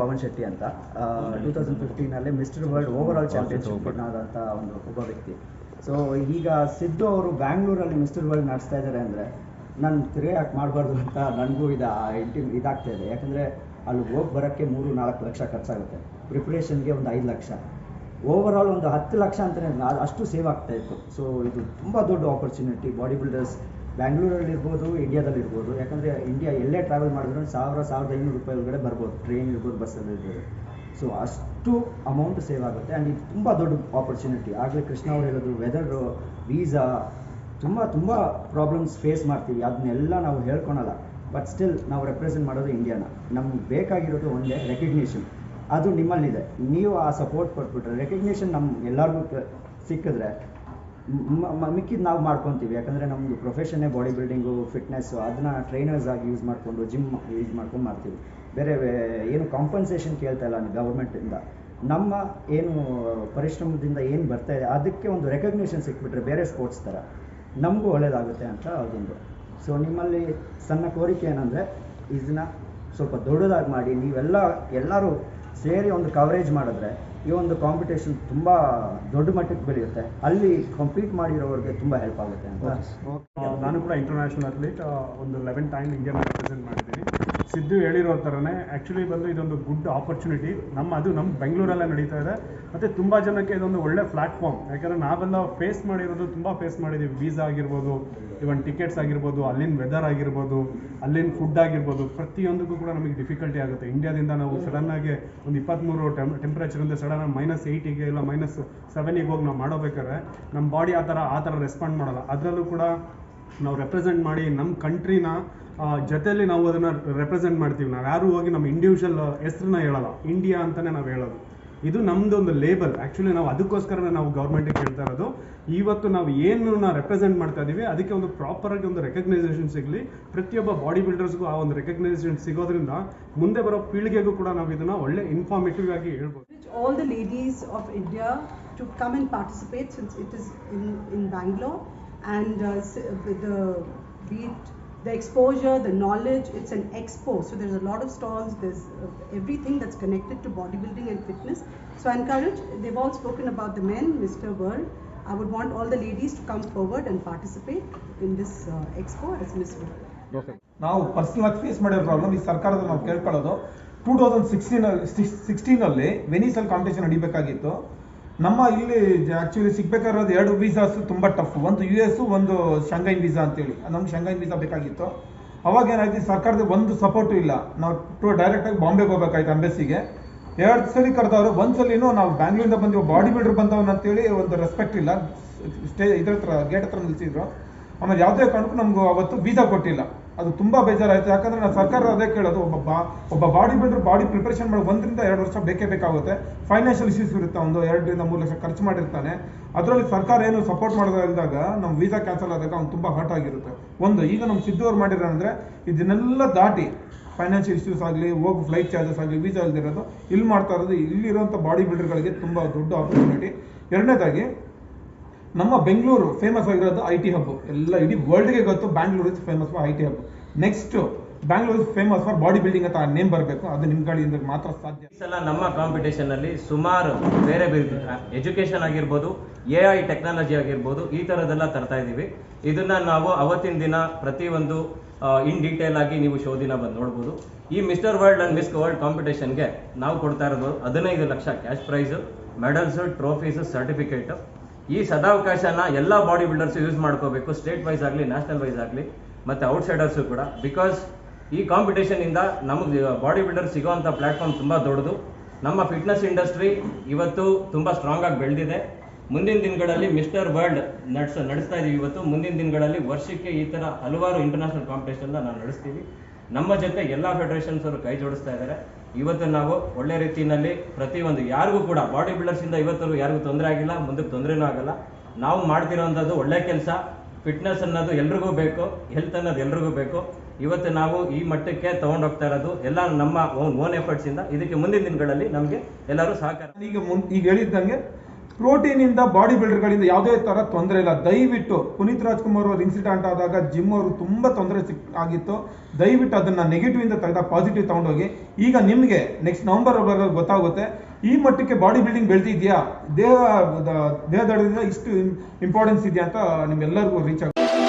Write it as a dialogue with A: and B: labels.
A: ಪವನ್ ಶೆಟ್ಟಿ ಅಂತ. Two thousand ಫಿಫ್ಟೀನಲ್ಲಿ mister world over all championship ಆದಂಥ ಒಂದು ಒಬ್ಬ ವ್ಯಕ್ತಿ. ಸೊ ಈಗ ಸಿದ್ದು ಅವರು ಬ್ಯಾಂಗ್ಳೂರಲ್ಲಿ ಮಿಸ್ಟರ್ ವರ್ಲ್ಡ್ ನಡೆಸ್ತಾ ಇದ್ದಾರೆ ಅಂದರೆ ನಾನು ತಿರುಗಿ ಯಾಕೆ ಮಾಡಬಾರ್ದು ಅಂತ ನನಗೂ ಇದು ಇಂಟಿ ಇದಾಗ್ತಾ ಇದೆ. ಯಾಕಂದರೆ ಅಲ್ಲಿ ಹೋಗಿ ಬರೋಕ್ಕೆ ಮೂರು ನಾಲ್ಕು ಲಕ್ಷ ಖರ್ಚಾಗುತ್ತೆ. ಪ್ರಿಪ್ರೇಷನ್ಗೆ ಒಂದು ಐದು ಲಕ್ಷ. ಓವರ್ ಆಲ್ ಒಂದು ಹತ್ತು ಲಕ್ಷ ಅಂತಲೇ ಅಷ್ಟು ಸೇವ್ ಆಗ್ತಾ ಇತ್ತು. ಸೊ ಇದು ತುಂಬ ದೊಡ್ಡ ಆಪರ್ಚುನಿಟಿ ಬಾಡಿ ಬಿಲ್ಡರ್ಸ್ ಬ್ಯಾಂಗ್ಳೂರಲ್ಲಿ ಇರ್ಬೋದು ಇಂಡಿಯಾದಲ್ಲಿ ಇರ್ಬೋದು ಯಾಕಂದರೆ ಇಂಡಿಯಾ ಎಲ್ಲೇ ಟ್ರಾವೆಲ್ ಮಾಡಿದ್ರು ಸಾವಿರ, ಸಾವಿರದ ಐನೂರು ರೂಪಾಯಿ ಒಳಗಡೆ ಬರ್ಬೋದು ಟ್ರೈನ್ ಇರ್ಬೋದು ಬಸ್ಸಲ್ಲಿ ಇರ್ಬೋದು. ಸೊ ಅಷ್ಟು ಅಮೌಂಟ್ ಸೇವ್ ಆಗುತ್ತೆ ಆ್ಯಂಡ್ ಇದು ತುಂಬ ದೊಡ್ಡ ಆಪರ್ಚುನಿಟಿ ಆಗಲೇ ಕೃಷ್ಣ ಅವ್ರು ಹೇಳೋದು ವೆದರು ವೀಸಾ ತುಂಬ ತುಂಬ ಪ್ರಾಬ್ಲಮ್ಸ್ ಫೇಸ್ ಮಾಡ್ತೀವಿ. ಅದನ್ನೆಲ್ಲ ನಾವು ಹೇಳ್ಕೊಳಲ್ಲ. ಬಟ್ ಸ್ಟಿಲ್ ನಾವು ರೆಪ್ರೆಸೆಂಟ್ ಮಾಡೋದು ಇಂಡಿಯಾನ ನಮ್ಗೆ ಬೇಕಾಗಿರೋದು ಒಂದೇ ರೆಕಗ್ನೇಷನ್ ಅದು ನಿಮ್ಮಲ್ಲಿದೆ. ನೀವು ಆ ಸಪೋರ್ಟ್ ಕೊಟ್ಬಿಟ್ರೆ ರೆಕಗ್ನೇಷನ್ ನಮ್ಗೆ ಎಲ್ಲರಿಗೂ ಸಿಕ್ಕಿದ್ರೆ ಮಿಕ್ಕಿದ್ದು ನಾವು ಮಾಡ್ಕೊತೀವಿ. ಯಾಕಂದರೆ ನಮ್ಮದು ಪ್ರೊಫೆಷನ್ನೇ ಬಾಡಿ ಬಿಲ್ಡಿಂಗು ಫಿಟ್ನೆಸ್ಸು ಅದನ್ನ ಟ್ರೈನರ್ಸ್ ಆಗಿ ಯೂಸ್ ಮಾಡಿಕೊಂಡು ಜಿಮ್ ಯೂಸ್ ಮಾಡ್ಕೊಂಡು ಮಾಡ್ತೀವಿ. ಬೇರೆ ಏನು ಕಾಂಪನ್ಸೇಷನ್ ಕೇಳ್ತಾ ಇಲ್ಲ ಗೌರ್ಮೆಂಟಿಂದ ನಮ್ಮ ಏನು ಪರಿಶ್ರಮದಿಂದ ಏನು ಬರ್ತಾ ಇದೆ, ಅದಕ್ಕೆ ಒಂದು ರೆಕಗ್ನಿಷನ್ ಸಿಕ್ಬಿಟ್ರೆ ಬೇರೆ ಸ್ಪೋರ್ಟ್ಸ್ ಥರ ನಮಗೂ ಒಳ್ಳೇದಾಗುತ್ತೆ ಅಂತ ಅದೊಂದು. ಸೊ ನಿಮ್ಮಲ್ಲಿ ಸಣ್ಣ ಕೋರಿಕೆ ಏನಂದರೆ, ಇದನ್ನ ಸ್ವಲ್ಪ ದೊಡ್ಡದಾಗಿ ಮಾಡಿ, ನೀವೆಲ್ಲ ಎಲ್ಲರೂ ಸೇರಿ ಒಂದು ಕವರೇಜ್ ಮಾಡಿದ್ರೆ ಈ ಒಂದು ಕಾಂಪಿಟೇಷನ್ ತುಂಬ ದೊಡ್ಡ ಮಟ್ಟಕ್ಕೆ ಬೆಳೆಯುತ್ತೆ. ಅಲ್ಲಿ ಕಂಪೀಟ್ ಮಾಡಿರೋರಿಗೆ ತುಂಬ ಹೆಲ್ಪ್ ಆಗುತ್ತೆ ಅಂತ.
B: ನಾನು ಕೂಡ ಇಂಟರ್ನ್ಯಾಷನಲ್ ಅಥ್ಲೀಟ್ ಒಂದು ಲೆವೆನ್ ಟೈಮ್ ಇಂಡಿಯಾನ ರೆಪ್ರೆಸೆಂಟ್ ಮಾಡಿದ್ದೀನಿ. ಸಿದ್ದು ಹೇಳಿರೋ ಥರನೇ ಆ್ಯಕ್ಚುಲಿ ಬಂದು ಇದೊಂದು ಗುಡ್ ಆಪರ್ಚುನಿಟಿ ನಮ್ಮ, ಅದು ನಮ್ಮ ಬೆಂಗಳೂರಲ್ಲೇ ನಡೀತಾ ಇದೆ. ಮತ್ತು ತುಂಬ ಜನಕ್ಕೆ ಇದೊಂದು ಒಳ್ಳೆ ಪ್ಲಾಟ್ಫಾರ್ಮ್ ಯಾಕಂದರೆ ನಾವೆಲ್ಲ ಫೇಸ್ ಮಾಡಿರೋದು ತುಂಬ ಫೇಸ್ ಮಾಡಿದ್ದೀವಿ ವೀಸಾ ಆಗಿರ್ಬೋದು ಇವನ್ ಟಿಕೆಟ್ಸ್ ಆಗಿರ್ಬೋದು, ಅಲ್ಲಿನ ವೆದರ್ ಆಗಿರ್ಬೋದು, ಅಲ್ಲಿನ ಫುಡ್ ಆಗಿರ್ಬೋದು. ಪ್ರತಿಯೊಂದಕ್ಕೂ ಕೂಡ ನಮಗೆ ಡಿಫಿಕಲ್ಟಿ ಆಗುತ್ತೆ. ಇಂಡಿಯಾದಿಂದ ನಾವು ಸಡನ್ನಾಗಿ ಒಂದು ಇಪ್ಪತ್ತ್ಮೂರು ಟೆಮ್ ಸಡನ್ ಮೈನಸ್ ಏಯ್ಟಿಗೆ ಇಲ್ಲ ಮೈನಸ್ ಸೆವೆನಿಗೆ ಹೋಗಿ ನಾವು ಮಾಡೋಬೇಕಾದ್ರೆ ನಮ್ಮ ಬಾಡಿ ಆ ಥರ ಆ ಥರ ರೆಸ್ಪಾಂಡ್ ಮಾಡಲ್ಲ. ಅದರಲ್ಲೂ ಕೂಡ ನಾವು ರೆಪ್ರೆಸೆಂಟ್ ಮಾಡಿ ನಮ್ಮ ಕಂಟ್ರಿನ ಜೊತೆಯಲ್ಲಿ ನಾವು ಅದನ್ನು ರೆಪ್ರೆಸೆಂಟ್ ಮಾಡ್ತೀವಿ. ನಾವು ಯಾರು ಹೋಗಿ ನಮ್ಮ ಇಂಡಿವಿಜುವಲ್ ಹೆಸರನ್ನ ಹೇಳಲ್ಲ. ಇಂಡಿಯಾ ಅಂತಲೇ ನಾವು ಹೇಳೋದು. ಇದು ನಮ್ದು ಒಂದು ಲೇಬಲ್ ಆ್ಯಕ್ಚುಲಿ ನಾವು ಅದಕ್ಕೋಸ್ಕರ ನಾವು ಗೌರ್ಮೆಂಟಿಗೆ ಹೇಳ್ತಾ ಇರೋದು. ಇವತ್ತು ನಾವು ಏನು ರೆಪ್ರೆಸೆಂಟ್ ಮಾಡ್ತಾ ಇದ್ದೀವಿ ಅದಕ್ಕೆ ಒಂದು ಪ್ರಾಪರಾಗಿ ಒಂದು ರೆಕಗ್ನೈಸೇಷನ್ ಸಿಗಲಿ. ಪ್ರತಿಯೊಬ್ಬ ಬಾಡಿ ಬಿಲ್ಡರ್ಸ್ಗೂ ಆ ಒಂದು ರೆಕಗ್ನೈಸೇಷನ್ ಸಿಗೋದ್ರಿಂದ ಮುಂದೆ ಬರೋ ಪೀಳಿಗೆಗೂ ಕೂಡ ನಾವು ಇದನ್ನು ಒಳ್ಳೆ ಇನ್ಫಾರ್ಮೇಟಿವ್ ಆಗಿ ಹೇಳ್ಬೋದು.
C: All the ladies of India to come come participate since it is in in in and with the exposure, the knowledge, it's an expo. So there's a lot of stalls, there's uh, everything that's connected to bodybuilding and fitness. So I encourage, they've all spoken about the men, Mr. World. I would want all the ladies to come forward and participate in this uh, expo as Miss World.
D: ನಾವು personal ಆಗಿ face ಮಾಡಿರೋ problem ಈ ಸರ್ಕಾರದ ನಾವು ಕೇಳ್ಕೊಳ್ಳೋದು two thousand sixteen ಸಿಕ್ಸ್ಟೀನಲ್ಲಿ ವೆನಿಸಲ್ಲಿ competition ನಡಿಬೇಕಾಗಿತ್ತು ನಮ್ಮ ಇಲ್ಲಿ ಆ್ಯಕ್ಚುಲಿ ಸಿಗ್ಬೇಕಾಗಿರೋದು ಎರಡು ವೀಸಾಸ್ ತುಂಬ ಟಫ್ ಒಂದು ಯು ಎಸ್ ಒಂದು ಶಂಘೈನ್ ವೀಸಾ ಅಂತೇಳಿ. ನಮ್ಗೆ ಶಂಘೈನ್ ವೀಸಾ ಬೇಕಾಗಿತ್ತು. ಅವಾಗ ಏನಾಯ್ತು ಸರ್ಕಾರದ ಒಂದು ಸಪೋರ್ಟು ಇಲ್ಲ. ನಾವು ಟು ಡೈರೆಕ್ಟಾಗಿ ಬಾಂಬೆಗೆ ಹೋಗ್ಬೇಕಾಯ್ತು ಅಂಬೆಸಿಗೆ ಎರಡು ಸಲ ಕರೆದವರು, ಒಂದು ಸಲಿನೂ ನಾವು ಬ್ಯಾಂಗ್ಳೂರಿಂದ ಬಂದಿವ ಬಾಡಿ ಬಿಲ್ಡರ್ ಬಂದವನ್ ಅಂತೇಳಿ ಒಂದು ರೆಸ್ಪೆಕ್ಟ್ ಇಲ್ಲ. ಸ್ಟೇ, ಇದ್ರ ಹತ್ರ ಗೇಟ್ ಹತ್ರ ನಿಲ್ಸಿದ್ರು. ಆಮೇಲೆ ಯಾವುದೇ ಕಾರಣಕ್ಕೂ ನಮ್ಗೆ ಅವತ್ತು ವೀಸಾ ಕೊಟ್ಟಿಲ್ಲ. ಅದು ತುಂಬಾ ಬೇಜಾರಾಯ್ತು. ಯಾಕಂದ್ರೆ ನಾನು ಸರ್ಕಾರ ಅದೇ ಕೇಳೋದು, ಒಬ್ಬ ಒಬ್ಬ ಬಾಡಿ ಬಿಲ್ಡರ್ ಬಾಡಿ ಪ್ರಿಪರೇಷನ್ ಮಾಡಿ ಒಂದರಿಂದ ಎರಡು ವರ್ಷ ಬೇಕೇ ಬೇಕಾಗುತ್ತೆ. ಫೈನಾನ್ಷಿಯಲ್ ಇಶ್ಯೂಸ್ ಇರುತ್ತೆ ಒಂದು, ಎರಡರಿಂದ ಮೂರು ಲಕ್ಷ ಖರ್ಚು ಮಾಡಿರ್ತಾನೆ. ಅದರಲ್ಲಿ ಸರ್ಕಾರ ಏನು ಸಪೋರ್ಟ್ ಮಾಡೋದಾಗ ನಮ್ಮ ವೀಸಾ ಕ್ಯಾನ್ಸಲ್ ಆದಾಗ ಅವ್ನು ತುಂಬಾ ಹರ್ಟ್ ಆಗಿರುತ್ತೆ. ಒಂದು, ಈಗ ನಮ್ಮ ಸಿದ್ದು ಅವ್ರು ಮಾಡಿರೋ ಅಂದ್ರೆ ಇದನ್ನೆಲ್ಲ ದಾಟಿ ಫೈನಾನ್ಷಿಯಲ್ ಇಶ್ಯೂಸ್ ಆಗಲಿ, ಹೋಗಿ ಫ್ಲೈಟ್ ಚಾರ್ಜಸ್ ಆಗಲಿ ವೀಸಾ ಇಲ್ದಿರೋದು, ಇಲ್ಲಿ ಮಾಡ್ತಾ ಇರೋದು ಇಲ್ಲಿರುವಂಥ ಬಾಡಿ ಬಿಲ್ಡರ್ಗಳಿಗೆ ತುಂಬ ದೊಡ್ಡ ಆಪರ್ಚುನಿಟಿ ಎರಡನೇದಾಗಿ ನಮ್ಮ ಬೆಂಗಳೂರು ಫೇಮಸ್ ಆಗಿರೋದು ಐ ಟಿ ಹಬ್ ಎಲ್ಲ ಇಡೀ ವರ್ಲ್ಡ್ಗೆ ಗೊತ್ತು Bangalore is famous for I T hub next Bangalore is famous for body building ಅಂತ ನೇಮ್ ಬರಬೇಕು. ಅದು ನಿಮ್ಮ ಗಾಡಿ ಮಾತ್ರ ಸಾಧ್ಯ.
E: ಈ ಸಲ ನಮ್ಮ ಕಾಂಪಿಟೇಷನ್ ಅಲ್ಲಿ ಸುಮಾರು ಬೇರೆ ಬೇರೆ ಎಜುಕೇಶನ್ ಆಗಿರ್ಬೋದು ಎ ಐ ಟೆಕ್ನಾಲಜಿ ಆಗಿರ್ಬೋದು, ಈ ಥರದ್ದೆಲ್ಲ ತರ್ತಾ ಇದ್ದೀವಿ ಇದನ್ನ ನಾವು ಅವತ್ತಿನ ದಿನ ಪ್ರತಿಯೊಂದು ಇನ್ ಡೀಟೇಲ್ ಆಗಿ ನೀವು ಶೋ ದಿನ ಬಂದು ನೋಡ್ಬೋದು. ಈ mister world and miss world ಕಾಂಪಿಟೇಷನ್ಗೆ ನಾವು ಕೊಡ್ತಾ ಇರೋದು ಹದಿನೈದು lakh cash prize medals trophies certificate ಈ ಸದಾವಕಾಶನ ಎಲ್ಲ ಬಾಡಿ ಬಿಲ್ಡರ್ಸ್ ಯೂಸ್ ಮಾಡ್ಕೋಬೇಕು ಸ್ಟೇಟ್ ವೈಸ್ ಆಗಲಿ ನ್ಯಾಷನಲ್ ವೈಸ್ ಆಗಲಿ, ಮತ್ತು ಔಟ್ಸೈಡರ್ಸು ಕೂಡ. ಬಿಕಾಸ್ ಈ ಕಾಂಪಿಟೇಷನ್ ಇಂದ ನಮಗೆ ಬಾಡಿ ಬಿಲ್ಡರ್ ಸಿಗೋವಂಥ ಪ್ಲಾಟ್ಫಾರ್ಮ್ ತುಂಬ ದೊಡ್ಡದು. ನಮ್ಮ ಫಿಟ್ನೆಸ್ ಇಂಡಸ್ಟ್ರಿ ಇವತ್ತು ತುಂಬ ಸ್ಟ್ರಾಂಗ್ ಆಗಿ ಬೆಳೆದಿದೆ. ಮುಂದಿನ ದಿನಗಳಲ್ಲಿ ಮಿಸ್ಟರ್ ವರ್ಲ್ಡ್ ನಡೆಸ, ನಡೆಸ್ತಾ ಇದೀವಿ ಇವತ್ತು. ಮುಂದಿನ ದಿನಗಳಲ್ಲಿ ವರ್ಷಕ್ಕೆ ಈ ಥರ ಹಲವಾರು ಇಂಟರ್ನ್ಯಾಷನಲ್ ಕಾಂಪಿಟೇಷನ್ನ ನಾವು ನಡೆಸ್ತೀವಿ. ನಮ್ಮ ಜೊತೆ ಎಲ್ಲ ಫೆಡರೇಷನ್ಸ್ ಅವರು ಕೈ ಜೋಡಿಸ್ತಾ ಇದ್ದಾರೆ ಇವತ್ತು ನಾವು ಒಳ್ಳೆ ರೀತಿಯಲ್ಲಿ ಪ್ರತಿಯೊಂದು ಯಾರಿಗೂ ಕೂಡ ಬಾಡಿ ಬಿಲ್ಡರ್ಸ್ ಇಂದ ಇವತ್ತು ಯಾರಿಗೂ ತೊಂದರೆ ಆಗಿಲ್ಲ, ಮುಂದಕ್ಕೆ ತೊಂದರೆನೂ ಆಗಲ್ಲ. ನಾವು ಮಾಡ್ತಿರೋವಂಥದ್ದು ಒಳ್ಳೆ ಕೆಲಸ ಫಿಟ್ನೆಸ್ ಅನ್ನೋದು ಎಲ್ರಿಗೂ ಬೇಕು ಹೆಲ್ತ್ ಅನ್ನೋದು ಎಲ್ರಿಗೂ ಬೇಕು. ಇವತ್ತು ನಾವು ಈ ಮಟ್ಟಕ್ಕೆ ತಗೊಂಡು ಹೋಗ್ತಾ ಇರೋದು ಎಲ್ಲ ನಮ್ಮ ಓನ್ ಓನ್ ಎಫರ್ಟ್ಸ್ ಇಂದ. ಇದಕ್ಕೆ ಮುಂದಿನ ದಿನಗಳಲ್ಲಿ ನಮಗೆ ಎಲ್ಲರೂ ಸಹಕಾರ.
D: ಈಗ ಮುನ್, ಈಗ ಹೇಳಿದ್ದಂಗೆ ಪ್ರೋಟೀನ್ ಇಂದ ಬಾಡಿ ಬಿಲ್ಡರ್ಗಳಿಂದ ಯಾವುದೇ ತರ ತೊಂದರೆ ಇಲ್ಲ. ದಯವಿಟ್ಟು ಪುನೀತ್ ರಾಜ್ಕುಮಾರ್ ಅವರು ಇನ್ಸಿಡೆಂಟ್ ಆದಾಗ ಜಿಮ್ ಅವರು ತುಂಬಾ ತೊಂದರೆ ಸಿಕ್, ಆಗಿತ್ತು. ದಯವಿಟ್ಟು ಅದನ್ನ ನೆಗೆಟಿವ್ ಇಂದ ತೆಗೆದ ಪಾಸಿಟಿವ್ ತಗೊಂಡೋಗಿ. ಈಗ ನಿಮ್ಗೆ ನೆಕ್ಸ್ಟ್ ನವೆಂಬರ್ ಗೊತ್ತಾಗುತ್ತೆ. ಈ ಮಟ್ಟಕ್ಕೆ ಬಾಡಿ ಬಿಲ್ಡಿಂಗ್ ಬೆಳೆದಿದ್ಯಾ? ದೇಹ ದೇಹದಡದಿಂದ ಇಷ್ಟು ಇಂಪಾರ್ಟೆನ್ಸ್ ಇದೆಯಾ ಅಂತ ನಿಮ್ಗೆಲ್ಲರಿಗೂ ರೀಚ್ ಆಗುತ್ತೆ.